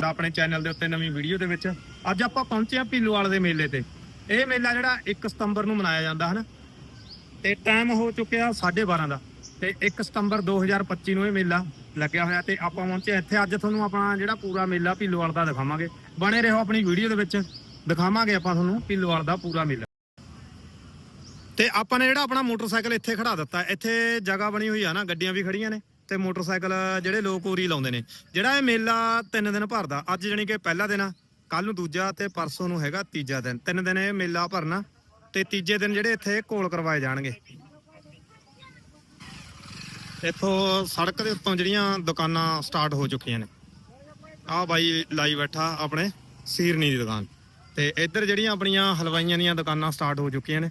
ਦਾ ਆਪਣੇ ਚੈਨਲ ਦੇ ਉੱਤੇ ਨਵੀਂ ਵੀਡੀਓ ਦੇ ਵਿੱਚ। ਅੱਜ ਆਪਾਂ ਪਹੁੰਚੇ ਆ ਭੀਲੋਵਾਲ ਦੇ ਮੇਲੇ ਤੇ। ਇਹ ਮੇਲਾ ਜਿਹੜਾ 1 ਸਤੰਬਰ ਨੂੰ ਮਨਾਇਆ ਜਾਂਦਾ, ਹਨ? ਤੇ ਟਾਈਮ ਹੋ ਚੁੱਕਿਆ 12:30 ਦਾ। ਤੇ 1 ਸਤੰਬਰ 2025 ਨੂੰ ਇਹ ਮੇਲਾ ਲੱਗਿਆ ਹੋਇਆ ਤੇ ਆਪਾਂ ਪਹੁੰਚੇ ਇੱਥੇ ਅੱਜ ਤੁਹਾਨੂੰ ਆਪਣਾ ਜਿਹੜਾ ਪੂਰਾ ਮੇਲਾ ਭੀਲੋਵਾਲ ਦਾ ਦਿਖਾਵਾਂਗੇ। ਬਣੇ ਰਹੋ ਆਪਣੀ ਵੀਡੀਓ ਦੇ ਵਿੱਚ। ਦਿਖਾਵਾਂਗੇ ਆਪਾਂ ਤੁਹਾਨੂੰ ਭੀਲੋਵਾਲ ਦਾ ਪੂਰਾ ਮੇਲਾ। ਤੇ ਆਪਾਂ ਨੇ ਜਿਹੜਾ ਆਪਣਾ ਮੋਟਰਸਾਈਕਲ ਇੱਥੇ ਖੜਾ ਦਿੱਤਾ। ਇੱਥੇ ਜਗ੍ਹਾ ਬਣੀ ਹੋਈ ਆ ਨਾ, ਗੱਡੀਆਂ ਵੀ ਖੜੀਆਂ ਨੇ। ਤੇ ਮੋਟਰਸਾਈਕਲ ਜਿਹੜੇ ਲੋਕ ਉਰੀ ਲਾਉਂਦੇ ਨੇ। ਜਿਹੜਾ ਇਹ ਮੇਲਾ ਤਿੰਨ ਦਿਨ ਭਰਦਾ, ਅੱਜ ਜਾਣੀ ਕਿ ਪਹਿਲਾ ਦਿਨ ਆ ਕੱਲ ਨੂੰ ਦੂਜਾ ਤੇ ਪਰਸੋਂ ਨੂੰ ਹੈਗਾ ਤੀਜਾ ਦਿਨ। ਤਿੰਨ ਦਿਨ ਇਹ ਮੇਲਾ ਭਰਨਾ ਤੇ ਤੀਜੇ ਦਿਨ ਜਿਹੜੇ ਇੱਥੇ ਕੋਲ ਕਰਵਾਏ ਜਾਣਗੇ। ਇੱਥੋਂ ਸੜਕ ਦੇ ਉੱਤੋਂ ਜਿਹੜੀਆਂ ਦੁਕਾਨਾਂ ਸਟਾਰਟ ਹੋ ਚੁੱਕੀਆਂ ਨੇ। ਆਹ ਬਾਈ ਲਾਈ ਬੈਠਾ ਆਪਣੇ ਸੀਰਨੀ ਦੀ ਦੁਕਾਨ। ਤੇ ਇੱਧਰ ਜਿਹੜੀਆਂ ਆਪਣੀਆਂ ਹਲਵਾਈਆਂ ਦੀਆਂ ਦੁਕਾਨਾਂ ਸਟਾਰਟ ਹੋ ਚੁੱਕੀਆਂ ਨੇ।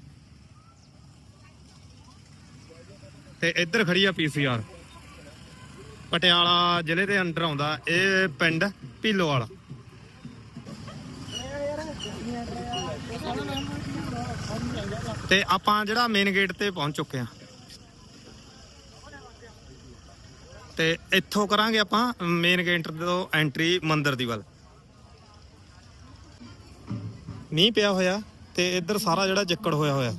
ਤੇ ਇੱਧਰ ਖੜੀ ਆ ਪੀਸੀਆਰ ਪਟਿਆਲਾ ਜ਼ਿਲ੍ਹੇ ਦੇ ਅੰਡਰ ਆਉਂਦਾ ਇਹ ਪਿੰਡ ਭੀਲੋਵਾਲ। ਤੇ ਆਪਾਂ ਜਿਹੜਾ ਮੇਨ ਗੇਟ ਤੇ ਪਹੁੰਚ ਚੁੱਕੇ ਆ ਤੇ ਇੱਥੋਂ ਕਰਾਂਗੇ ਆਪਾਂ ਮੇਨ ਗੇਟ ਤੋਂ ਐਂਟਰੀ ਮੰਦਿਰ ਦੀ ਵੱਲ। ਮੀਂਹ ਪਿਆ ਹੋਇਆ ਤੇ ਇੱਧਰ ਸਾਰਾ ਜਿਹੜਾ ਜੱਕੜ ਹੋਇਆ ਹੋਇਆ।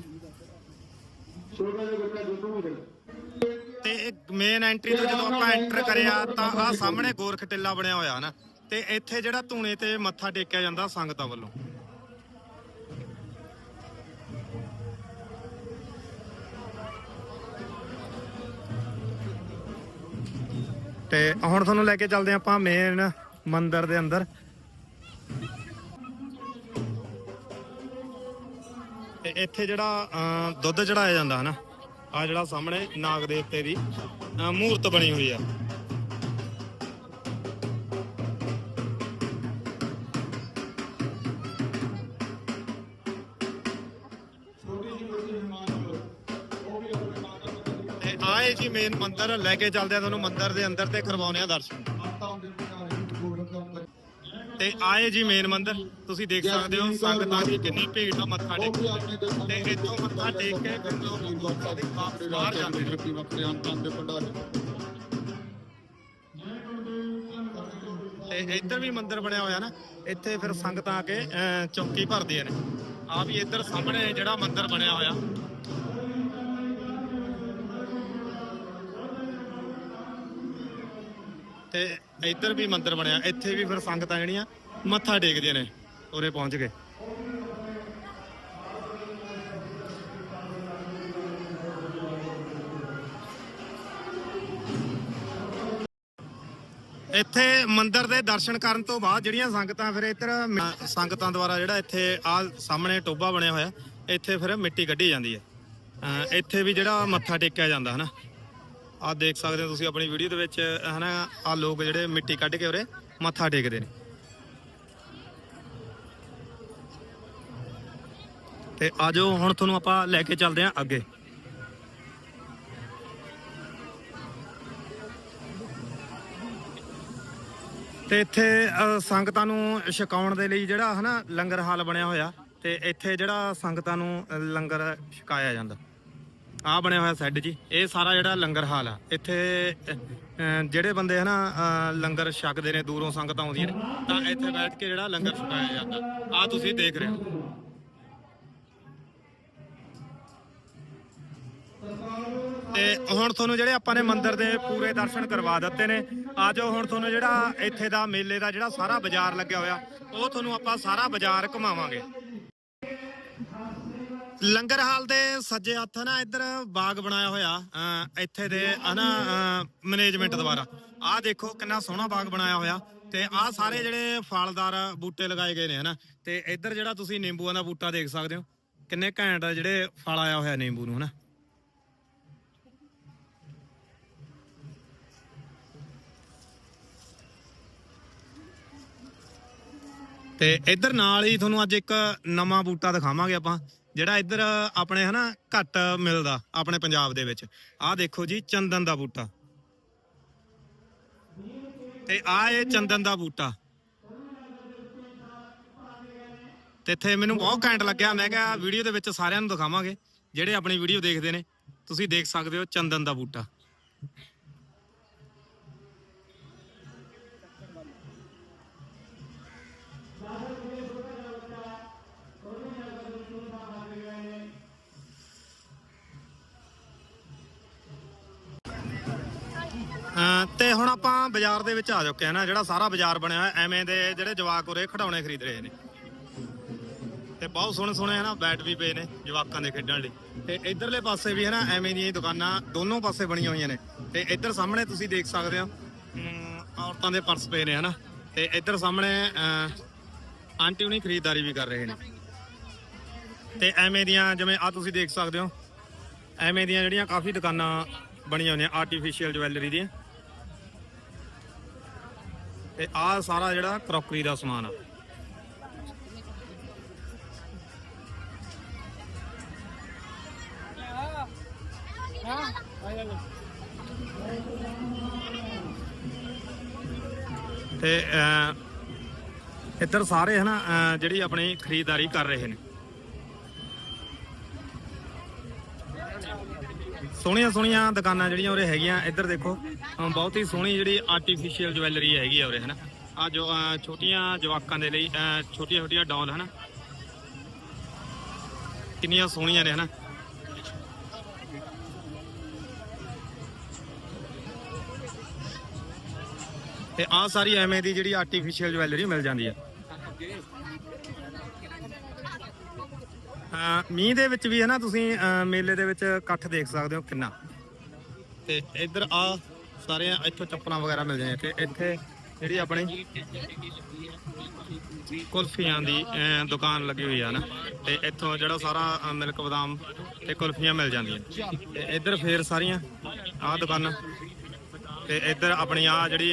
ਤੇ ਮੇਨ ਐਂਟਰੀ ਤੋਂ ਜਦੋਂ ਆਪਾਂ ਐਂਟਰ ਕਰਿਆ ਤਾਂ ਆਹ ਸਾਹਮਣੇ ਗੋਰਖ ਟਿੱਲਾ ਬਣਿਆ ਹੋਇਆ ਨਾ। ਤੇ ਇੱਥੇ ਜਿਹੜਾ ਧੂਣੇ ਤੇ ਮੱਥਾ ਟੇਕਿਆ ਜਾਂਦਾ ਸੰਗਤਾਂ ਵੱਲੋਂ। ਤੇ ਹੁਣ ਤੁਹਾਨੂੰ ਲੈ ਕੇ ਚੱਲਦੇ ਹਾਂ ਆਪਾਂ ਮੇਨ ਮੰਦਿਰ ਦੇ ਅੰਦਰ। ਤੇ ਇੱਥੇ ਜਿਹੜਾ ਅਹ, ਦੁੱਧ ਚੜਾਇਆ ਜਾਂਦਾ ਹਨਾ ਆ ਜਿਹੜਾ ਸਾਹਮਣੇ ਨਾਗ ਦੇਵਤੇ ਦੀ ਮੂਰਤ ਬਣੀ ਹੋਈ ਆ। ਤੇ ਆਏ ਜੀ ਮੇਨ ਮੰਦਿਰ ਲੈ ਕੇ ਚੱਲਦੇ ਆ ਤੁਹਾਨੂੰ ਮੰਦਿਰ ਦੇ ਅੰਦਰ ਤੇ ਕਰਵਾਉਣੇ ਆ ਦਰਸ਼ਨ। ਤੇ ਆਏ ਜੀ ਮੇਨ ਮੰਦਿਰ ਤੁਸੀਂ ਦੇਖ ਸਕਦੇ ਹੋ ਸੰਗਤਾਂ ਦੀ ਕਿੰਨੀ ਭੀੜ ਆ ਮੱਥਾ ਟੇਕ ਤੇ ਇੱਥੋਂ ਮੱਥਾ ਟੇਕ ਕੇ ਫਿਰ ਲੋਕ ਵਾਪਸ ਬਾਹਰ ਜਾਂਦੇ ਨੇ। ਤੇ ਇੱਧਰ ਵੀ ਮੰਦਿਰ ਬਣਿਆ ਹੋਇਆ ਨਾ ਇੱਥੇ ਫਿਰ ਸੰਗਤਾਂ ਆ ਕੇ ਚੌਕੀ ਭਰਦੀਆਂ ਨੇ। ਆ ਵੀ ਇੱਧਰ ਸਾਹਮਣੇ ਜਿਹੜਾ ਮੰਦਿਰ ਬਣਿਆ ਹੋਇਆ। ਤੇ ਇੱਧਰ ਵੀ ਮੰਦਿਰ ਬਣਿਆ, ਇੱਥੇ ਵੀ ਫਿਰ ਸੰਗਤਾਂ ਜਿਹੜੀਆਂ ਮੱਥਾ ਟੇਕਦੀਆਂ ਨੇ, ਉਰੇ ਪਹੁੰਚ ਕੇ ਇੱਥੇ ਮੰਦਿਰ ਦੇ ਦਰਸ਼ਨ ਕਰਨ ਤੋਂ ਬਾਅਦ ਜਿਹੜੀਆਂ ਸੰਗਤਾਂ ਫਿਰ ਇੱਧਰ, ਸੰਗਤਾਂ ਦੁਆਰਾ ਜਿਹੜਾ ਇੱਥੇ ਆ ਸਾਹਮਣੇ ਟੋਬਾ ਬਣਿਆ ਹੋਇਆ, ਇੱਥੇ ਫਿਰ ਮਿੱਟੀ ਕੱਢੀ ਜਾਂਦੀ ਹੈ। ਅਹ ਇੱਥੇ ਵੀ ਜਿਹੜਾ ਮੱਥਾ ਟੇਕਿਆ ਜਾਂਦਾ ਹਨਾ ਆ ਦੇਖ ਸਕਦੇ ਹੋ ਤੁਸੀਂ ਆਪਣੀ ਵੀਡੀਓ ਦੇ ਵਿੱਚ ਹਨਾ ਆ ਲੋਕ ਜਿਹੜੇ ਮਿੱਟੀ ਕੱਢ ਕੇ ਉਰੇ ਮੱਥਾ ਟੇਕਦੇ ਨੇ। ਤੇ ਆਜੋ ਹੁਣ ਤੁਹਾਨੂੰ ਆਪਾਂ ਲੈ ਕੇ ਚੱਲਦੇ ਆਂ ਅੱਗੇ। ਤੇ ਇੱਥੇ ਸੰਗਤਾਂ ਨੂੰ ਛਕਾਉਣ ਦੇ ਲਈ ਜਿਹੜਾ, ਹਨਾ, ਲੰਗਰ ਹਾਲ ਬਣਿਆ ਹੋਇਆ, ਤੇ ਇੱਥੇ ਜਿਹੜਾ ਸੰਗਤਾਂ ਨੂੰ ਲੰਗਰ ਛਕਾਇਆ ਜਾਂਦਾ। ਆ ਬਣਿਆ ਹੋਇਆ ਸੈੱਡ ਜੀ। ਇਹ ਸਾਰਾ ਜਿਹੜਾ ਲੰਗਰ ਹਾਲ ਆ। ਇੱਥੇ ਅ, ਜਿਹੜੇ ਬੰਦੇ ਹਨਾ ਅ, ਲੰਗਰ ਛਕਦੇ ਨੇ ਦੂਰੋਂ ਸੰਗਤਾਂ ਆਉਂਦੀਆਂ ਨੇ ਤਾਂ ਇੱਥੇ ਬੈਠ ਕੇ ਜਿਹੜਾ ਲੰਗਰ ਛਕਾਇਆ ਜਾਂਦਾ। ਆ ਤੁਸੀਂ ਦੇਖ ਰਹੇ ਹੋ। ਤੇ ਹੁਣ ਤੁਹਾਨੂੰ ਜਿਹੜੇ ਆਪਾਂ ਨੇ ਮੰਦਿਰ ਦੇ ਪੂਰੇ ਦਰਸ਼ਨ ਕਰਵਾ ਦਿੱਤੇ ਨੇ। ਆਜੋ ਹੁਣ ਤੁਹਾਨੂੰ ਜਿਹੜਾ ਇੱਥੇ ਦਾ ਮੇਲੇ ਦਾ ਜਿਹੜਾ ਸਾਰਾ ਬਾਜ਼ਾਰ ਲੱਗਿਆ ਹੋਇਆ ਉਹ ਤੁਹਾਨੂੰ ਆਪਾਂ ਸਾਰਾ ਬਾਜ਼ਾਰ ਘੁਮਾਵਾਂਗੇ। ਲੰਗਰ ਹਾਲ ਦੇ ਸੱਜੇ ਹੱਥ ਨਾ, ਇੱਧਰ ਬਾਗ ਬਣਾਇਆ ਹੋਇਆ ਇੱਥੇ ਦੇ ਹਨਾ ਮੈਨੇਜਮੈਂਟ ਦੁਆਰਾ। ਆਹ ਦੇਖੋ ਕਿੰਨਾ ਸੋਹਣਾ ਬਾਗ ਬਣਾਇਆ ਹੋਇਆ ਤੇ ਆਹ ਸਾਰੇ ਜਿਹੜੇ ਫਲਦਾਰ ਬੂਟੇ ਲਗਾਏ ਗਏ ਨੇ, ਹਨਾ? ਤੇ ਇੱਧਰ ਜਿਹੜਾ ਤੁਸੀਂ ਨਿੰਬੂਆਂ ਦਾ ਬੂਟਾ ਦੇਖ ਸਕਦੇ ਹੋ, ਕਿੰਨੇ ਘੈਂਟ ਜਿਹੜੇ ਫਲ ਆਇਆ ਹੋਇਆ ਨਿੰਬੂ ਨੂੰ, ਹਨਾ? ਤੇ ਇੱਧਰ ਨਾਲ ਹੀ ਤੁਹਾਨੂੰ ਅੱਜ ਇੱਕ ਨਵਾਂ ਬੂਟਾ ਦਿਖਾਵਾਂਗੇ ਆਪਾਂ। ਜਿਹੜਾ ਇੱਧਰ ਆਪਣੇ ਹਨਾ ਘੱਟ ਮਿਲਦਾ ਆਪਣੇ ਪੰਜਾਬ ਦੇ ਵਿੱਚ। ਆਹ ਦੇਖੋ ਜੀ ਚੰਦਨ ਦਾ ਬੂਟਾ। ਤੇ ਆਹ ਇਹ ਚੰਦਨ ਦਾ ਬੂਟਾ। ਤੇ ਇੱਥੇ ਮੈਨੂੰ ਬਹੁਤ ਘੈਂਟ ਲੱਗਿਆ। ਮੈਂ ਕਿਹਾ ਵੀਡੀਓ ਦੇ ਵਿੱਚ ਸਾਰਿਆਂ ਨੂੰ ਦਿਖਾਵਾਂਗੇ। ਜਿਹੜੇ ਆਪਣੀ ਵੀਡੀਓ ਦੇਖਦੇ ਨੇ, ਤੁਸੀਂ ਦੇਖ ਸਕਦੇ ਹੋ ਚੰਦਨ ਦਾ ਬੂਟਾ। ਤੇ ਹੁਣ ਆਪਾਂ ਬਾਜ਼ਾਰ ਦੇ ਵਿੱਚ ਆ ਚੁੱਕੇ ਆ ਨਾ, ਜਿਹੜਾ ਸਾਰਾ ਬਾਜ਼ਾਰ ਬਣਿਆ ਹੋਇਆ, ਐਵੇਂ ਦੇ ਜਿਹੜੇ ਜਵਾਕ ਉਰੇ ਖਿਡੌਣੇ ਖਰੀਦ ਰਹੇ ਨੇ। ਤੇ ਬਹੁਤ ਸੋਹਣੇ ਸੋਹਣੇ ਹਨਾ ਬੈਟ ਵੀ ਪਏ ਨੇ ਜਵਾਕਾਂ ਦੇ ਖੇਡਣ ਲਈ। ਤੇ ਇਧਰਲੇ ਪਾਸੇ ਵੀ ਹਨਾ ਐਵੇਂ ਦੀਆਂ ਦੁਕਾਨਾਂ ਦੋਨੋਂ ਪਾਸੇ ਬਣੀਆਂ ਹੋਈਆਂ ਨੇ। ਤੇ ਇੱਧਰ ਸਾਹਮਣੇ ਤੁਸੀਂ ਦੇਖ ਸਕਦੇ ਹੋ ਔਰਤਾਂ ਦੇ ਪਰਸ ਪਏ ਨੇ ਹਨਾ ਤੇ ਇੱਧਰ ਸਾਹਮਣੇ ਆਂਟੀ ਹੁਣੀ ਖਰੀਦਦਾਰੀ ਵੀ ਕਰ ਰਹੇ ਨੇ। ਤੇ ਐਵੇਂ ਦੀਆਂ ਜਿਵੇਂ ਆ ਤੁਸੀਂ ਦੇਖ ਸਕਦੇ ਹੋ, ਐਵੇਂ ਦੀਆਂ ਜਿਹੜੀਆਂ ਕਾਫੀ ਦੁਕਾਨਾਂ ਬਣੀਆਂ ਹੋਈਆਂ ਆਰਟੀਫੀਸ਼ੀਅਲ ਜਵੈਲਰੀ ਦੀਆਂ। ਤੇ ਆਹ ਸਾਰਾ ਜਿਹੜਾ ਕਰੋਕਰੀ ਦਾ ਸਮਾਨ ਆ। ਤੇ ਇੱਧਰ ਸਾਰੇ ਹਨਾ ਅਹ, ਜਿਹੜੀ ਆਪਣੀ ਖਰੀਦਦਾਰੀ ਕਰ ਰਹੇ ਨੇ। ਸੋਹਣੀਆਂ ਸੋਹਣੀਆਂ ਦੁਕਾਨਾਂ ਜਿਹੜੀਆਂ ਉਰੇ ਹੈਗੀਆਂ। ਇੱਧਰ ਦੇਖੋ ਅਹ ਬਹੁਤ ਹੀ ਸੋਹਣੀ ਜਿਹੜੀ ਆਰਟੀਫੀਸ਼ੀਅਲ ਜਵੈਲਰੀ ਹੈਗੀ ਆ ਉਰੇ ਹਨਾ। ਆ ਜੋ ਅਹ, ਛੋਟੀਆਂ ਜਵਾਕਾਂ ਦੇ ਲਈ ਛੋਟੀਆਂ ਛੋਟੀਆਂ ਡਾਲ ਹਨਾ। ਕਿੰਨੀਆਂ ਸੋਹਣੀਆਂ ਨੇ ਹਨਾ। ਤੇ ਆ ਸਾਰੀ ਐਵੇਂ ਦੀ ਜਿਹੜੀ ਆਰਟੀਫੀਸ਼ੀਅਲ ਜਵੈਲਰੀ ਮਿਲ ਜਾਂਦੀ ਹੈ ਮੀਂਹ ਦੇ ਵਿੱਚ ਵੀ ਹੈ ਨਾ ਤੁਸੀਂ ਅਹ ਮੇਲੇ ਦੇ ਵਿੱਚ ਇਕੱਠ ਦੇਖ ਸਕਦੇ ਹੋ ਕਿੰਨਾ। ਤੇ ਇੱਧਰ ਆ ਸਾਰੇ ਇੱਥੋਂ ਚੱਪਲਾਂ ਵਗੈਰਾ ਮਿਲ ਜਾਂਦੀਆਂ ਤੇ ਇੱਥੇ ਜਿਹੜੀ ਆਪਣੀ ਕੁਲਫੀਆਂ ਦੀ ਅਹ, ਦੁਕਾਨ ਲੱਗੀ ਹੋਈ ਆ ਨਾ ਤੇ ਇੱਥੋਂ ਜਿਹੜਾ ਸਾਰਾ ਅਹ, ਮਿਲਕ ਬਦਾਮ ਤੇ ਕੁਲਫੀਆਂ ਮਿਲ ਜਾਂਦੀਆਂ। ਤੇ ਇੱਧਰ ਫੇਰ ਸਾਰੀਆਂ ਆਹ ਦੁਕਾਨਾਂ। ਤੇ ਇੱਧਰ ਆਪਣੀ ਆ ਜਿਹੜੀ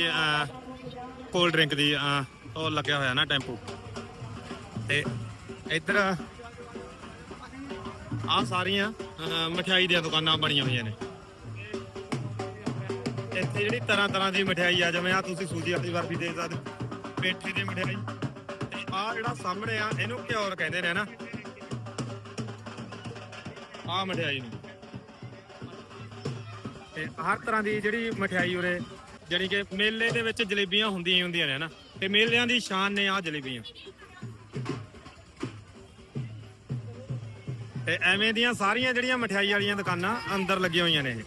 ਕੋਲਡ ਡਰਿੰਕ ਦੀ ਅਹ, ਉਹ ਲੱਗਿਆ ਹੋਇਆ ਨਾ ਟੈਂਪੂ। ਤੇ ਇੱਧਰ ਆ ਸਾਰੀਆਂ ਅਹ, ਮਠਿਆਈ ਦੀਆਂ ਦੁਕਾਨਾਂ ਬਣੀਆਂ ਹੋਈਆਂ ਨੇ। ਇੱਥੇ ਜਿਹੜੀ ਤਰ੍ਹਾਂ ਤਰ੍ਹਾਂ ਦੀ ਮਠਿਆਈ ਆ ਜਿਵੇਂ ਆ ਤੁਸੀਂ ਸੂਜੀ ਵਾਲੀ ਬਰਫੀ ਦੇ ਸਕਦੇ ਹੋ ਪੇਠੇ ਦੀ ਮਠਿਆਈ। ਆ ਜਿਹੜਾ ਸਾਹਮਣੇ ਆ ਇਹਨੂੰ ਘਿਓਰ ਕਹਿੰਦੇ ਨੇ ਨਾ ਆ ਮਠਿਆਈ ਨੂੰ। ਤੇ ਹਰ ਤਰ੍ਹਾਂ ਦੀ ਜਿਹੜੀ ਮਠਿਆਈ ਉਰੇ ਜਾਣੀ ਕਿ ਮੇਲੇ ਦੇ ਵਿੱਚ ਜਲੇਬੀਆਂ ਹੁੰਦੀਆਂ ਹੀ ਹੁੰਦੀਆਂ ਨੇ ਨਾ ਤੇ ਮੇਲਿਆਂ ਦੀ ਸ਼ਾਨ ਨੇ ਆ ਜਲੇਬੀਆਂ। ਤੇ ਐਵੇਂ ਦੀਆਂ ਸਾਰੀਆਂ ਜਿਹੜੀਆਂ ਮਠਿਆਈ ਵਾਲੀਆਂ ਦੁਕਾਨਾਂ ਅੰਦਰ ਲੱਗੀਆਂ ਹੋਈਆਂ ਨੇ ਇਹ।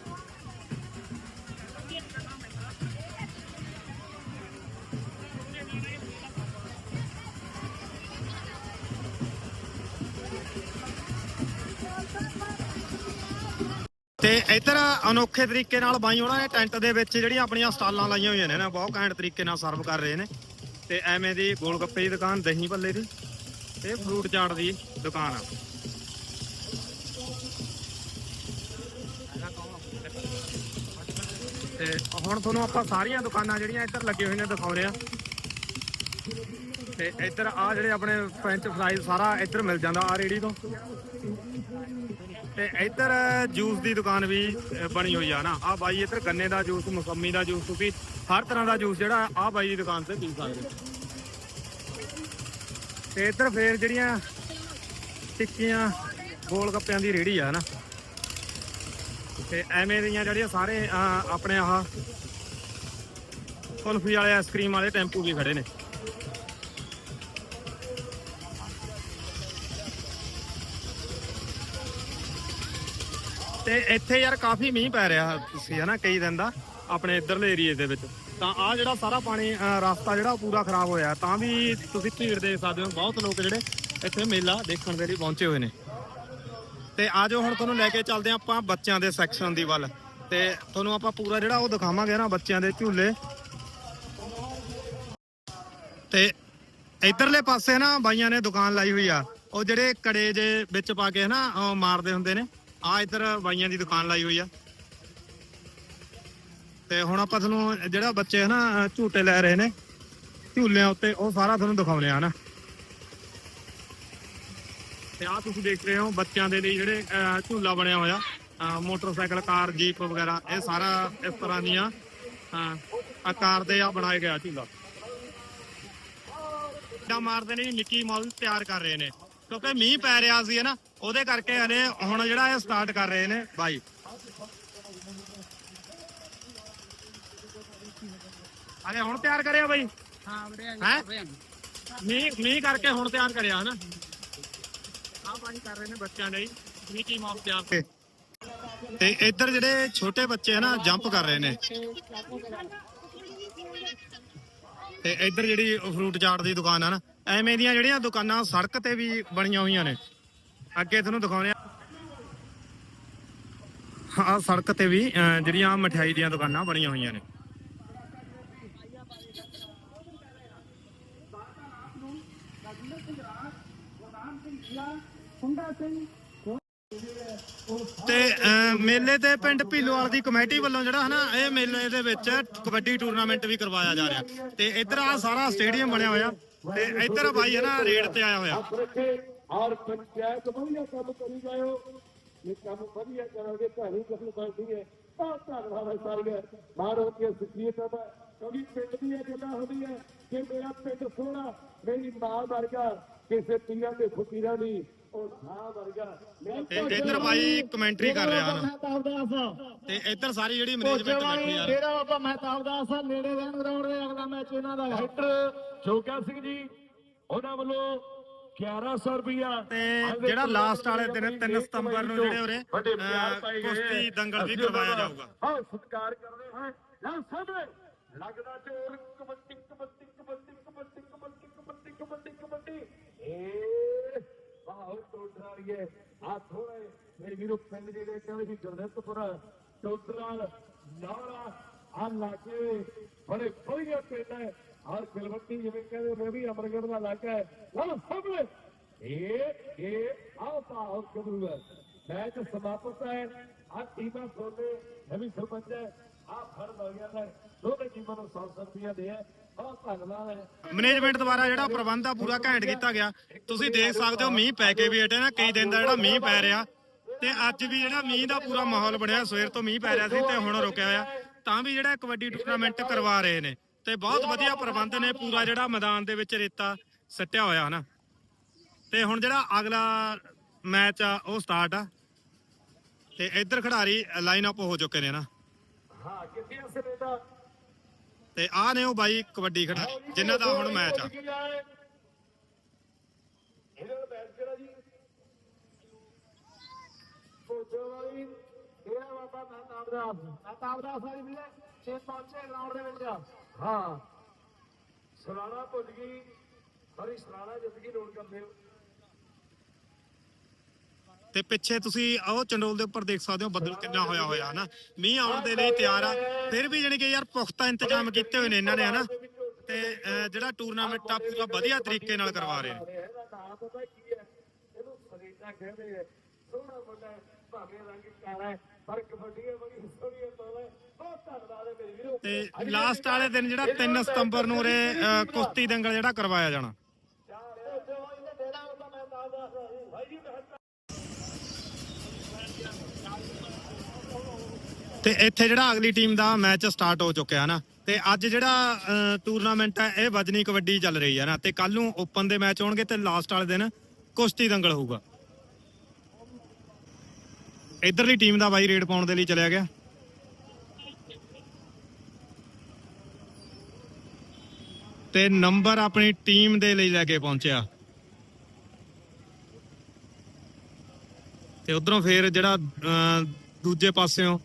ਤੇ ਇੱਧਰ ਅਨੋਖੇ ਤਰੀਕੇ ਨਾਲ ਬਾਈ ਉਹਨਾਂ ਨੇ ਟੈਂਟ ਦੇ ਵਿੱਚ ਜਿਹੜੀਆਂ ਆਪਣੀਆਂ ਸਟਾਲਾਂ ਲਾਈਆਂ ਹੋਈਆਂ ਨੇ ਨਾ, ਬਹੁਤ ਘੈਂਟ ਤਰੀਕੇ ਨਾਲ ਸਰਵ ਕਰ ਰਹੇ ਨੇ। ਤੇ ਐਵੇਂ ਦੀ ਗੋਲ ਗੱਪੇ ਦੀ ਦੁਕਾਨ, ਦਹੀਂ ਭੱਲੇ ਦੀ। ਤੇ ਫਰੂਟ ਚਾਟ ਦੀ ਦੁਕਾਨ ਆ। ਤੇ ਹੁਣ ਤੁਹਾਨੂੰ ਆਪਾਂ ਸਾਰੀਆਂ ਦੁਕਾਨਾਂ ਜਿਹੜੀਆਂ ਇੱਧਰ ਲੱਗੇ ਹੋਈਆਂ ਨੇ ਦਿਖਾਉਣੇ ਆ ਤੇ ਇੱਧਰ ਆ ਜਿਹੜੇ ਆਪਣੇ ਫ੍ਰੈਂਚ ਫਰਾਈਜ਼ ਸਾਰਾ ਇੱਧਰ ਮਿਲ ਜਾਂਦਾ ਆ ਰੇੜੀ ਤੋਂ। ਤੇ ਇੱਧਰ ਜੂਸ ਦੀ ਦੁਕਾਨ ਵੀ ਬਣੀ ਹੋਈ ਆ ਨਾ। ਆ ਬਾਈ ਇੱਧਰ ਗੰਨੇ ਦਾ ਜੂਸ ਮੌਸਮੀ ਦਾ ਜੂਸ ਤੁਸੀਂ ਹਰ ਤਰ੍ਹਾਂ ਦਾ ਜੂਸ ਜਿਹੜਾ ਆ ਬਾਈ ਦੀ ਦੁਕਾਨ ਤੇ ਪੀ ਸਕਦੇ ਹੋ। ਤੇ ਇੱਧਰ ਫੇਰ ਜਿਹੜੀਆਂ ਟਿੱਕੀਆਂ, ਗੋਲ ਗੱਪਿਆਂ ਦੀ ਰੇੜੀ ਆ ਨਾ। ਤੇ ਐਵੇਂ ਦੀਆਂ ਜਿਹੜੀਆਂ ਸਾਰੇ ਅਹ, ਆਪਣੇ ਆਹ ਕੁਲਫੀ ਵਾਲੇ ਆਈਸਕ੍ਰੀਮ ਵਾਲੇ ਟੈਂਪੂ ਵੀ ਖੜੇ ਨੇ। ਤੇ ਇੱਥੇ ਯਾਰ ਕਾਫੀ ਮੀਂਹ ਪੈ ਰਿਹਾ ਸੀ ਹਨਾ ਕਈ ਦਿਨ ਦਾ ਆਪਣੇ ਇਧਰਲੇ ਏਰੀਏ ਦੇ ਵਿੱਚ। ਤਾਂ ਆ ਜਿਹੜਾ ਸਾਰਾ ਪਾਣੀ ਅਹ, ਰਸਤਾ ਜਿਹੜਾ ਉਹ ਪੂਰਾ ਖਰਾਬ ਹੋਇਆ ਤਾਂ ਵੀ ਤੁਸੀਂ ਭੀੜ ਦੇਖ ਸਕਦੇ ਹੋ ਬਹੁਤ ਲੋਕ ਜਿਹੜੇ ਇੱਥੇ ਮੇਲਾ ਦੇਖਣ ਦੇ ਲਈ ਪਹੁੰਚੇ ਹੋਏ ਨੇ। ਤੇ ਆਜੋ ਹੁਣ ਤੁਹਾਨੂੰ ਲੈ ਕੇ ਚੱਲਦੇ ਹਾਂ ਆਪਾਂ ਬੱਚਿਆਂ ਦੇ ਸੈਕਸ਼ਨ ਦੀ ਵੱਲ। ਤੇ ਤੁਹਾਨੂੰ ਆਪਾਂ ਪੂਰਾ ਜਿਹੜਾ ਉਹ ਦਿਖਾਵਾਂਗੇ ਨਾ ਬੱਚਿਆਂ ਦੇ ਝੂਲੇ। ਤੇ ਇਧਰਲੇ ਪਾਸੇ ਨਾ ਬਾਈਆਂ ਨੇ ਦੁਕਾਨ ਲਾਈ ਹੋਈ ਆ। ਉਹ ਜਿਹੜੇ ਕੜੇ ਜੇ ਵਿੱਚ ਪਾ ਕੇ ਨਾ ਮਾਰਦੇ ਹੁੰਦੇ ਨੇ, ਆ ਇਧਰ ਬਾਈਆਂ ਦੀ ਦੁਕਾਨ ਲਾਈ ਹੋਈ ਆ। ਤੇ ਹੁਣ ਆਪਾਂ ਤੁਹਾਨੂੰ ਜਿਹੜਾ ਬੱਚੇ ਹਨਾ ਝੂਟੇ ਲੈ ਰਹੇ ਨੇ, ਝੂਲਿਆਂ ਉੱਤੇ ਉਹ ਸਾਰਾ ਤੁਹਾਨੂੰ ਦਿਖਾਉਣੇ ਆ ਹਨਾ ਤੇ ਆ ਤੁਸੀਂ ਦੇਖ ਰਹੇ ਹੋ ਬੱਚਿਆਂ ਦੇ ਲਈ ਜਿਹੜੇ ਅਹ, ਝੂਲਾ ਬਣਿਆ ਹੋਇਆ ਅਹ, ਮੋਟਰਸਾਈਕਲ ਕਾਰ ਜੀਪ ਵਗੈਰਾ ਇਹ ਸਾਰਾ ਇਸ ਤਰ੍ਹਾਂ ਦੀਆਂ ਅਹ, ਆਕਾਰ ਦੇ ਆ ਬਣਾਏ ਗਿਆ ਝੂਲਾ। ਦਾ ਮਾਰਦੇ ਨੇ ਜੀ, ਮਿੱਕੀ ਮਾਊਸ ਤਿਆਰ ਕਰ ਰਹੇ ਨੇ। ਕਿਉਂਕਿ ਮੀਂਹ ਪੈ ਰਿਹਾ ਸੀ ਨਾ ਉਹਦੇ ਕਰਕੇ ਹਲੇ ਹੁਣ ਜਿਹੜਾ ਇਹ ਸਟਾਰਟ ਕਰ ਰਹੇ ਨੇ ਬਾਈ। ਹਲੇ ਹੁਣ ਤਿਆਰ ਕਰਿਆ ਬਾਈ? ਹਾਂ ਵੀਰੇ ਹੈਂ? ਮੀਂਹ ਮੀਂਹ ਕਰਕੇ ਹੁਣ ਤਿਆਰ ਕਰਿਆ ਹਨਾ ਆਹ ਕਰ ਰਹੇ ਨੇ ਬੱਚਿਆਂ ਲਈ। ਮਿੱਕੀ ਮਾਊਸ ਤਿਆਰ ਤੇ ਇੱਧਰ ਜਿਹੜੇ ਛੋਟੇ ਬੱਚੇ ਆ ਨਾ ਜੰਪ ਕਰ ਰਹੇ ਨੇ। ਤੇ ਇੱਧਰ ਜਿਹੜੀ ਫਰੂਟ ਚਾਟ ਦੀ ਦੁਕਾਨ ਆ ਨਾ, ਐਵੇਂ ਦੀਆਂ ਜਿਹੜੀਆਂ ਦੁਕਾਨਾਂ ਸੜਕ ਤੇ ਵੀ ਬਣੀਆਂ ਹੋਈਆਂ ਨੇ। ਅੱਗੇ ਤੁਹਾਨੂੰ ਦਿਖਾਉਂਦੇ ਆ। ਆ ਸੜਕ ਤੇ ਵੀ ਜਿਹੜੀਆਂ ਮਠਿਆਈ ਦੀਆਂ ਦੁਕਾਨਾਂ ਬਣੀਆਂ ਹੋਈਆਂ ਨੇ। ਤੇ ਮੇਲੇ ਤੇ ਪਿੰਡ ਭੀਲੋਵਾਲ ਦੀ ਕਮੇਟੀ ਵੱਲੋਂ ਜਿਹੜਾ ਹਨਾ, ਇਹ ਮੇਲੇ ਦੇ ਵਿੱਚ ਕਬੱਡੀ ਟੂਰਨਾਮੈਂਟ ਵੀ ਕਰਵਾਇਆ ਜਾ ਰਿਹਾ। ਤੇ ਇੱਧਰ ਆ ਸਾਰਾ ਸਟੇਡੀਅਮ ਬਣਿਆ ਹੋਇਆ। ਤੇ ਇੱਧਰ ਬਾਈ ਹਨਾ, ਰੇਡ ਤੇ ਆਇਆ ਹੋਇਆ। ਔਰ ਪੰਚਾਇਤ ਵਧੀਆ ਕੰਮ ਕਰੀ ਜਾਓ ਇਹ ਕੰਮ ਵਧੀਆ ਕਰੋਗੇ ਤੁਹਾਨੂੰ ਕਿਸੇ ਬਣਦੀ ਹੈ ਬਹੁਤ ਧੰਨਵਾਦ ਹੈ ਸਾਰੀਆਂ ਮਾਰੋ ਕੇ ਸੁਖੀਤ ਹੈ ਕਿਉਂਕਿ ਪਿੰਡ ਦੀ ਇਹ ਜਗ੍ਹਾ ਹੁੰਦੀ ਹੈ ਕਿ ਮੇਰਾ ਪਿੰਡ ਸੋਹਣਾ, ਮੇਰੀ ਮਾਂ ਵਰਗਾ, ਕਿਸੇ ਪੀਰਾਂ ਦੇ ਫਕੀਰਾਂ ਦੀ ਤੇ ਇੱਧਰ ਬਾਈ ਕਮੈਂਟਰੀ ਕਰ ਰਿਹਾ ਹਨ। ਤੇ ਇੱਧਰ ਸਾਰੀ ਜਿਹੜੀ ਮੈਨੇਜਮੈਂਟ ਬੈਠੀ ਆ। ਡੇਰਾ ਬਾਬਾ ਮਹਿਤਾਬ ਦਾਸ ਨੇੜੇ ਰਹਿਣ ਗਰਾਊਂਡ ਦੇ ਅਗਲਾ ਮੈਚ ਇਹਨਾਂ ਦਾ ਹੈਡਰ ਜੋਗਾ ਸਿੰਘ ਜੀ ਉਹਨਾਂ ਵੱਲੋਂ 1100 ਰੁਪਇਆ ਤੇ ਜਿਹੜਾ ਲਾਸਟ ਵਾਲੇ ਦਿਨ 3 ਸਤੰਬਰ ਨੂੰ ਜਿਹੜੇ ਗਏ ਕੁਸ਼ਤੀ ਦੰਗਲ ਵੀ ਕਰਵਾਇਆ ਜਾਊਗਾ। ਹਾਂ ਸਤਿਕਾਰ ਕਰਦੇ ਹਾਂ। ਲਓ ਸਾਹਮਣੇ ਲੱਗਦਾ ਚੋਰ ਕਬੱਡੀ ਕਬੱਡੀ ਕਬੱਡੀ ਕਬੱਡੀ ਕਬੱਡੀ ਕਬੱਡੀ ਕਬੱਡੀ ਕਬੱਡੀ। ਏ ਵਾਹ ਟੋਟਰਾ ਵਾਲੀਏ ਆ ਥੋੜੇ ਮੇਰੇ ਵੀਰੋ, ਪਿੰਡ ਜਿਹੜੇ ਕਹਿੰਦੇ ਸੀ ਗੁਰਦਿੱਤਪੁਰ ਟੋਟਰਾਲ ਨਾਰਾ ਆ ਲਾਗੇ ਬੜੇ ਵਧੀਆ ਪਿੰਡ ਹੈ। ਔਰ ਗਲਵੱਟੀ ਜਿਵੇਂ ਕਹਿੰਦੇ, ਮੈਂ ਵੀ ਅਮਰਗੜ ਦਾ ਇਲਾਕਾ ਹੈ। ਲਓ ਸਾਹਮਣੇ। ਇਹ ਇਹ ਆਓ ਪਾਓ ਕਬੂਲ ਮੈਚ ਸਮਾਪਤ ਹੈ। ਆ ਟੀਮਾਂ ਸੋਨੇ ਨਵੀਂ ਸਰਪੰਚ ਹੈ। ਆ ਫੜ ਗਿਆ ਹੈ ਦੋਨੇ ਟੀਮਾਂ ਨੂੰ 100 ਰੁਪਏ ਦੇ ਹੈ ਮੈਨੇਜਮੈਂਟ ਦੁਆਰਾ ਜਿਹੜਾ ਪ੍ਰਬੰਧ ਆ ਪੂਰਾ ਘੈਂਟ ਕੀਤਾ ਗਿਆ। ਤੁਸੀਂ ਦੇਖ ਸਕਦੇ ਹੋ ਮੀਂਹ ਪੈ ਕੇ ਵੀ ਹਟੇ ਨਾ, ਕਈ ਦਿਨ ਦਾ ਜਿਹੜਾ ਮੀਂਹ ਪੈ ਰਿਹਾ। ਤੇ ਅੱਜ ਵੀ ਜਿਹੜਾ ਮੀਂਹ ਦਾ ਪੂਰਾ ਮਾਹੌਲ ਬਣਿਆ, ਸਵੇਰ ਤੋਂ ਮੀਂਹ ਪੈ ਰਿਹਾ ਸੀ ਤੇ ਹੁਣ ਰੁਕਿਆ ਹੋਇਆ। ਤਾਂ ਵੀ ਜਿਹੜਾ ਕਬੱਡੀ ਟੂਰਨਾਮੈਂਟ ਕਰਵਾ ਰਹੇ ਨੇ। ਤੇ ਬਹੁਤ ਵਧੀਆ ਪ੍ਰਬੰਧ ਨੇ ਪੂਰਾ ਜਿਹੜਾ ਮੈਦਾਨ ਦੇ ਵਿੱਚ ਰੇਤਾ ਸੱਟਿਆ ਹੋਇਆ, ਹਨਾ। ਤੇ ਹੁਣ ਜਿਹੜਾ ਅਗਲਾ ਮੈਚ ਆ, ਉਹ ਸਟਾਰਟ ਆ। ਤੇ ਇੱਧਰ ਖਿਡਾਰੀ ਲਾਈਨ ਅਪ ਹੋ ਚੁੱਕੇ ਨੇ ਨਾ ਹਾਂ, ਕਿੱਥੇ ਅਸਲੇ ਦਾ? ਤੇ ਆਹ ਨੇ ਉਹ ਬਾਈ ਕਬੱਡੀ ਖਿਡਾਰੀ ਜਿਨ੍ਹਾਂ ਦਾ ਹੁਣ ਮੈਚ ਆ। ਹਾਂ। ਸਲਾਣਾ ਭੁੱਜ ਗਈ। ਹਰੀ ਸਲਾਣਾ ਜਿੱਤ ਗਈ ਨੋਟ ਕਰ ਤੇ ਪਿੱਛੇ ਤੁਸੀਂ ਉਹ ਚੰਡੋਲ ਦੇ ਉੱਪਰ ਦੇਖ ਸਕਦੇ ਹੋ ਬੱਦਲ ਕਿੰਨਾ ਹੋਇਆ ਹੋਇਆ, ਹਨਾ? ਮੀਂਹ ਆਉਣ ਦੇ ਲਈ ਤਿਆਰ ਆ। ਫਿਰ ਵੀ ਜਾਣੀ ਕਿ ਯਾਰ ਪੁਖਤਾ ਇੰਤਜ਼ਾਮ ਕੀਤੇ ਹੋਏ ਨੇ ਇਹਨਾਂ ਨੇ, ਹਨਾ? ਤੇ ਜਿਹੜਾ ਟੂਰਨਾਮੈਂਟ ਆ, ਪੂਰਾ ਵਧੀਆ ਤਰੀਕੇ ਨਾਲ ਕਰਵਾ ਰਹੇ ਨੇ ਸੋਹਣਾ ਮੁੰਡਾ ਭਾਵੇਂ ਰੰਗ ਕਾਲਾ ਪਰ ਕਬੱਡੀ ਬੜੀ ਸੋਹਣੀ ਹੈ ਬਹੁਤ ਧੰਨਵਾਦ ਹੈ ਮੇਰੇ ਵੀਰੋ ਤੇ ਲਾਸਟ ਵਾਲੇ ਦਿਨ ਜਿਹੜਾ 3 ਸਤੰਬਰ ਨੂੰ ਉਰੇ ਕੁਸ਼ਤੀ ਦੰਗਲ ਜਿਹੜਾ ਕਰਵਾਇਆ ਜਾਣਾ ਤੇ ਇੱਥੇ ਜਿਹੜਾ ਅਗਲੀ ਟੀਮ ਦਾ ਮੈਚ ਸਟਾਰਟ ਹੋ ਚੁੱਕਿਆ ਨਾ, ਤੇ ਅੱਜ ਜਿਹੜਾ ਟੂਰਨਾਮੈਂਟ ਹੈ, ਇਹ ਵਜਨੀ ਕਬੱਡੀ ਚੱਲ ਰਹੀ ਹੈ ਨਾ, ਤੇ ਕੱਲ ਨੂੰ ਓਪਨ ਦੇ ਮੈਚ ਹੋਣਗੇ ਤੇ ਲਾਸਟ ਵਾਲੇ ਦਿਨ ਕੁਸ਼ਤੀ ਦੰਗਲ ਹੋਊਗਾ। ਇਧਰਲੀ ਟੀਮ ਦਾ ਬਾਈ ਰੇਡ ਪਾਉਣ ਦੇ ਲਈ ਚਲਿਆ ਗਿਆ। ਤੇ ਨੰਬਰ ਆਪਣੀ ਟੀਮ ਦੇ ਲਈ ਲੈ ਕੇ ਪਹੁੰਚਿਆ। ਤੇ ਉਧਰੋਂ ਫੇਰ ਜਿਹੜਾ ਦੂਜੇ ਪਾਸਿਓਂ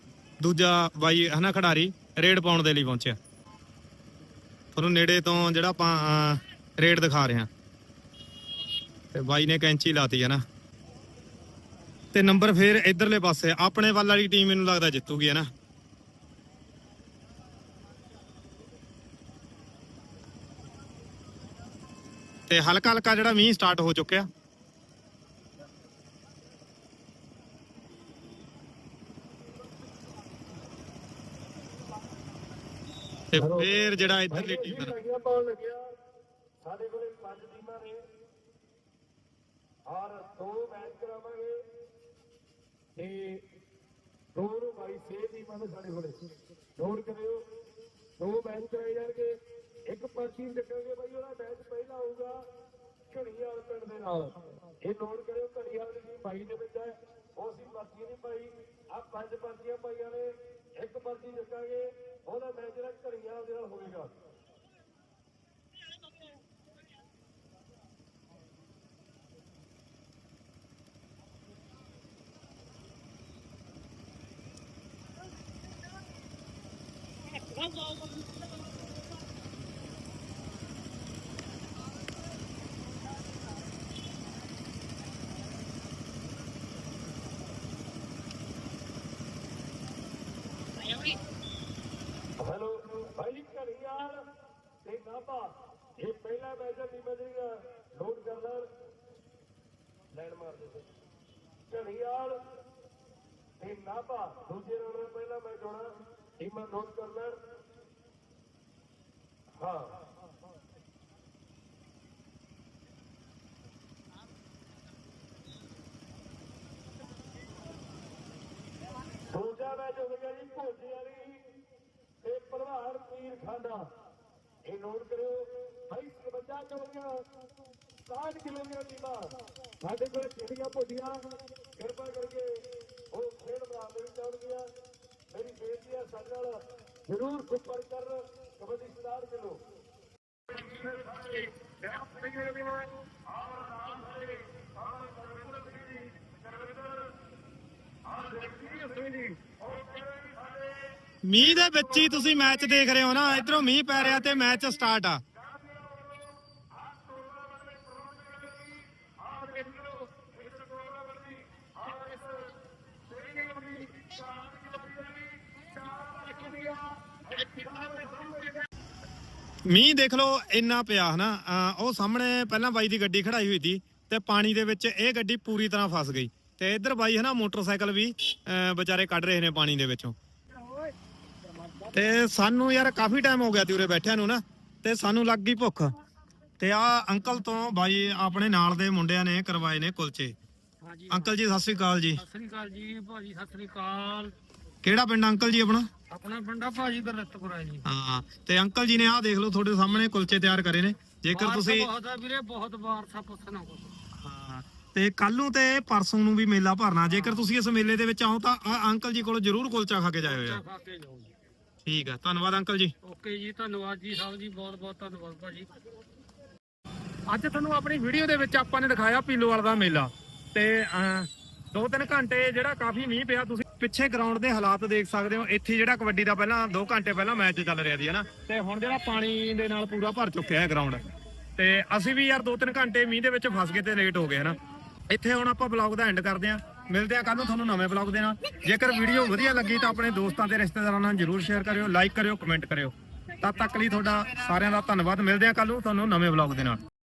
ਦੂਜਾ ਬਾਈ ਹਨਾ ਖਿਡਾਰੀ, ਰੇਡ ਪਾਉਣ ਦੇ ਲਈ ਪਹੁੰਚਿਆ। ਤੁਹਾਨੂੰ ਨੇੜੇ ਤੋਂ ਜਿਹੜਾ ਆਪਾਂ ਰੇਡ ਦਿਖਾ ਰਹੇ ਹਾਂ। ਤੇ ਬਾਈ ਨੇ ਕੈਂਚੀ ਲਾਤੀ ਹੈ ਨਾ। ਤੇ ਨੰਬਰ ਫੇਰ ਇਧਰਲੇ ਪਾਸੇ, ਆਪਣੇ ਵੱਲ ਵਾਲੀ ਟੀਮ ਮੈਨੂੰ ਲੱਗਦਾ ਜਿੱਤੂਗੀ, ਹੈ ਨਾ। ਤੇ ਹਲਕਾ ਹਲਕਾ ਜਿਹੜਾ ਮੀਂਹ ਸਟਾਰਟ ਹੋ ਚੁੱਕਿਆ। ਤੇ ਫੇਰ ਜਿਹੜਾ ਇਧਰਲੀ ਟੀਮ ਲੱਗੀਆਂ ਲੱਗਿਆ। ਸਾਡੇ ਕੋਲੇ ਪੰਜ ਟੀਮਾਂ ਨੇ। ਔਰ ਦੋ ਮੈਚ ਕਰਾਵਾਂਗੇ। ਤੇ ਦੋ ਨੂੰ ਬਾਈ ਸੇ ਟੀਮਾਂ ਨੇ ਸਾਡੇ ਕੋਲੇ। ਨੋਟ ਕਰਿਓ ਦੋ ਮੈਚ ਕਰਾਏ ਜਾਣਗੇ। ਇੱਕ ਪਰਚੀ ਚੱਕਾਂਗੇ ਬਾਈ ਉਹਦਾ ਮੈਚ ਪਹਿਲਾ ਹੋਊਗਾ ਘੜੀਵਾਲ ਪਿੰਡ ਦੇ ਨਾਲ। ਇਹ ਨੋਟ ਕਰਿਓ ਘੜੀਵਾਲ ਦੀ ਬਾਈ ਦੇ ਵਿੱਚ ਹੈ। ਉਹ ਸੀ ਪਰਚੀ ਨਹੀਂ ਪਾਈ। ਆ ਪੰਜ ਪਰਚੀਆਂ ਪਾਈਆਂ ਨੇ। ਇੱਕ ਪਰਚੀ ਦੱਸਾਂਗੇ ਉਹਦਾ ਮੈਚ ਜਿਹੜਾ ਘੜੀਆਂ ਦੇ ਨਾਲ ਹੋਵੇਗਾ। Vamos, vamos, ਟੀਮਾਂ ਨੋਟ ਕਰ ਦੂਜਾ ਮੈਚ ਹੋ ਗਿਆ ਜੀ ਭੋਜੀ ਵਾਲੀ ਤੇ ਭਲਵਾਨ ਪੀਰ ਖਾਨਾ ਇਹ ਨੋਟ ਕਰਿਓ 22 55 ਚੋਰੀਆਂ 60 ਕਿਲੋ ਦੀਆਂ ਟੀਮਾਂ ਸਾਡੇ ਕੋਲ ਕਿਹੜੀਆਂ ਭੋਜੀਆਂ, ਕਿਰਪਾ ਕਰਕੇ ਉਹ ਖੇਡ ਮੈਦਾਨ ਦੇ ਵਿੱਚ ਆਉਣਗੀਆਂ। ਮੇਰੀ ਬੇਨਤੀ ਹੈ ਸਾਡੇ ਨਾਲ ਜ਼ਰੂਰ ਸੰਪਰਕ ਕਰਨ, ਕਬੱਡੀ 60 ਕਿਲੋ ਮੀਂਹ ਦੇ ਵਿੱਚ ਹੀ ਤੁਸੀਂ ਮੈਚ ਦੇਖ ਰਹੇ ਹੋ ਨਾ, ਇਧਰੋਂ ਮੀਂਹ ਪੈ ਰਿਹਾ ਤੇ ਮੈਚ ਸਟਾਰਟ ਆ। ਮੀਂਹ ਦੇਖ ਲਓ ਇੰਨਾ ਪਿਆ ਹਨਾ। ਉਹ ਸਾਹਮਣੇ ਪਹਿਲਾਂ ਬਾਈ ਦੀ ਗੱਡੀ ਖੜਾਈ ਹੋਈ ਸੀ ਤੇ ਪਾਣੀ ਦੇ ਵਿੱਚ ਇਹ ਗੱਡੀ ਪੂਰੀ ਤਰ੍ਹਾਂ ਫਸ ਗਈ। ਤੇ ਇੱਧਰ ਬਾਈ ਹਨਾ ਮੋਟਰਸਾਈਕਲ ਵੀ ਵਿਚਾਰੇ ਕੱਢ ਰਹੇ ਨੇ ਪਾਣੀ ਦੇ ਵਿੱਚੋਂ। ਤੇ ਸਾਨੂੰ ਯਾਰ ਕਾਫੀ ਟਾਈਮ ਹੋ ਗਿਆ ਤੀ ਉਰੇ ਬੈਠਿਆਂ ਨੂੰ ਨਾ ਤੇ ਸਾਨੂੰ ਲੱਗ ਗਈ ਭੁੱਖ। ਤੇ ਆ ਅੰਕਲ ਤੋਂ ਬਾਈ ਆਪਣੇ ਨਾਲ ਦੇ ਮੁੰਡਿਆਂ ਨੇ ਕਰਵਾਏ ਨੇ ਕੁਲਚੇ। ਹਾਂਜੀ। ਅੰਕਲ ਜੀ ਸਤਿ ਸ੍ਰੀ ਅਕਾਲ ਜੀ। ਸਤਿ ਸ੍ਰੀ ਅਕਾਲ ਜੀ ਭਾਜੀ ਸਤਿ ਸ੍ਰੀ ਅਕਾਲ। ਕਿਹੜਾ ਪਿੰਡ ਅੰਕਲ ਜੀ ਆਪਣਾ? ਆਪਣਾ ਪਿੰਡਾ ਭਾਜੀ ਦਰਤਪੁਰਾ ਜੀ। ਹਾਂ ਤੇ ਅੰਕਲ ਜੀ ਨੇ ਆਹ ਦੇਖ ਲਓ ਤੁਹਾਡੇ ਸਾਹਮਣੇ ਕੁਲਚੇ ਤਿਆਰ ਕਰੇ ਨੇ। ਜੇਕਰ ਤੁਸੀਂ ਬਹੁਤ ਆ ਵੀਰੇ ਬਹੁਤ ਬਾਰ ਸਾ ਪੁੱਛਣਾ ਕੁਛ। ਹਾਂ ਤੇ ਕੱਲ ਨੂੰ ਤੇ ਪਰਸੋਂ ਨੂੰ ਵੀ ਮੇਲਾ ਭਰਨਾ। ਜੇਕਰ ਤੁਸੀਂ ਇਸ ਮੇਲੇ ਦੇ ਵਿੱਚ ਆਓ ਤਾਂ ਆਹ ਅੰਕਲ ਜੀ ਕੋਲੋਂ ਜਰੂਰ ਕੁਲਚਾ ਖਾ ਕੇ ਜਾਇਓ ਯਾਰ। ਖਾ ਕੇ ਜਾਓ ਜੀ। ਠੀਕ ਆ ਧੰਨਵਾਦ ਅੰਕਲ ਜੀ। ਓਕੇ ਜੀ ਧੰਨਵਾਦ ਜੀ ਸਾਹਿਬ ਜੀ ਬਹੁਤ ਬਹੁਤ ਧੰਨਵਾਦ ਭਾਜੀ। ਅੱਜ ਤੁਹਾਨੂੰ ਆਪਣੀ ਵੀਡੀਓ ਦੇ ਵਿੱਚ ਆਪਾਂ ਨੇ ਦਿਖਾਇਆ ਪੀਲੋਵਾਲ ਦਾ ਮੇਲਾ। ਤੇ ਅਹ, ਦੋ ਤਿੰਨ ਘੰਟੇ ਜਿਹੜਾ ਕਾਫੀ ਮੀਂਹ ਪਿਆ, ਤੁਸੀਂ ਪਿੱਛੇ ਗਰਾਊਂਡ ਦੇ ਹਾਲਾਤ ਦੇਖ ਸਕਦੇ ਹੋ। ਇੱਥੇ ਜਿਹੜਾ ਕਬੱਡੀ ਦਾ ਪਹਿਲਾਂ 2 ਘੰਟੇ ਪਹਿਲਾਂ ਮੈਚ ਚੱਲ ਰਿਹਾ ਸੀ, ਹਨਾ? ਤੇ ਹੁਣ ਜਿਹੜਾ ਪਾਣੀ ਦੇ ਨਾਲ ਪੂਰਾ ਭਰ ਚੁੱਕਿਆ ਹੈ ਗਰਾਊਂਡ ਤੇ ਅਸੀਂ ਵੀ ਯਾਰ 2-3 ਘੰਟੇ ਮੀਂਹ ਦੇ ਵਿੱਚ ਫਸ ਗਏ ਤੇ ਲੇਟ ਹੋ ਗਏ, ਹਨਾ? ਇੱਥੇ ਹੁਣ ਆਪਾਂ ਬਲੌਗ ਦਾ ਐਂਡ ਕਰਦੇ ਆਂ ਮਿਲਦੇ ਆ ਕੱਲ ਨੂੰ ਤੁਹਾਨੂੰ ਨਵੇਂ ਬਲੌਗ ਦੇ ਨਾਲ। ਜੇਕਰ ਵੀਡੀਓ ਵਧੀਆ ਲੱਗੀ ਤਾਂ ਆਪਣੇ ਦੋਸਤਾਂ ਤੇ ਰਿਸ਼ਤੇਦਾਰਾਂ ਨਾਲ ਜਰੂਰ ਸ਼ੇਅਰ ਕਰਿਓ ਲਾਈਕ ਕਰਿਓ ਕਮੈਂਟ ਕਰਿਓ। ਤਦ ਤੱਕ ਲਈ ਤੁਹਾਡਾ ਸਾਰਿਆਂ ਦਾ ਧੰਨਵਾਦ। ਮਿਲਦੇ ਆ ਕੱਲ ਨੂੰ ਤੁਹਾਨੂੰ ਨਵੇਂ ਬਲੌਗ ਦੇ ਨਾਲ।